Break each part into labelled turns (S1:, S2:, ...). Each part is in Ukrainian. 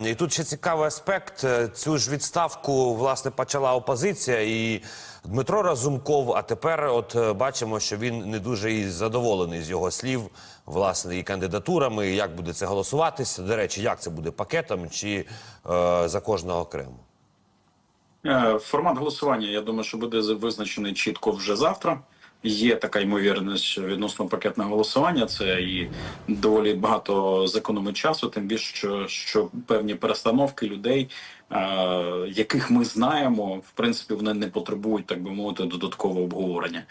S1: І тут ще цікавий аспект. Е, Цю ж відставку власне почала опозиція і Дмитро Разумков. А тепер, от е, бачимо, що він не дуже і задоволений з його слів, власне, і кандидатурами. і Як буде це голосуватися? До речі, як це буде пакетом чи е, за кожного окремо?
S2: Е, Формат голосування, я думаю, що буде визначений чітко вже завтра. Є така ймовірність відносно пакетного голосування. Це і доволі багато зекономить часу, тим більше, що, що певні перестановки людей, яких ми знаємо, в принципі, вони не потребують, так би мовити, додаткового обговорення.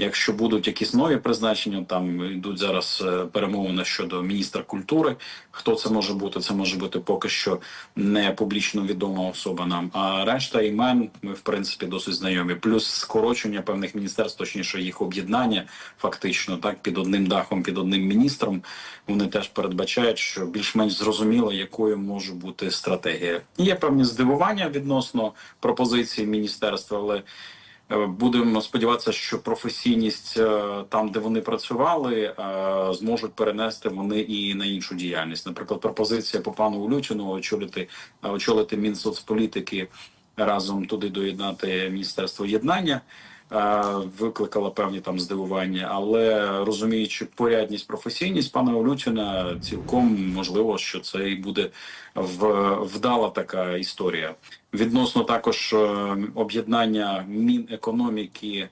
S2: Якщо будуть якісь нові призначення, там йдуть зараз е, перемовини щодо міністра культури. Хто це може бути? Це може бути поки що не публічно відома особа нам. А решта імен ми в принципі досить знайомі. Плюс скорочення певних міністерств, точніше їх об'єднання, фактично так під одним дахом, під одним міністром. Вони теж передбачають, що більш-менш зрозуміло, якою може бути стратегія. Є певні здивування відносно пропозиції міністерства, але Е, Будемо сподіватися, що професійність е, там, де вони працювали, е, зможуть перенести вони і на іншу діяльність. Наприклад, пропозиція по пану Улючину очолити очолити Мінсоцполітики разом туди доєднати Міністерство єднання. Е, Викликала певні там здивування, але розуміючи порядність, професійність пана Олютіна, цілком можливо, що це і буде вдала така історія. Відносно також е, об'єднання Мінекономіки,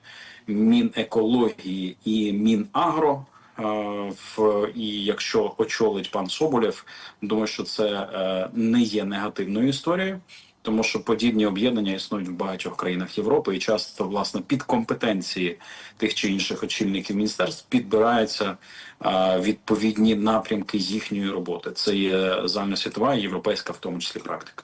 S2: Мінекології і Мінагро. е, В і якщо очолить пан Соболєв, думаю, що це не є негативною історією, тому що подібні об'єднання існують в багатьох країнах Європи, і часто власне під компетенції тих чи інших очільників міністерств підбираються а, відповідні напрямки їхньої роботи. Це є загальносвітова і європейська, в тому числі практика.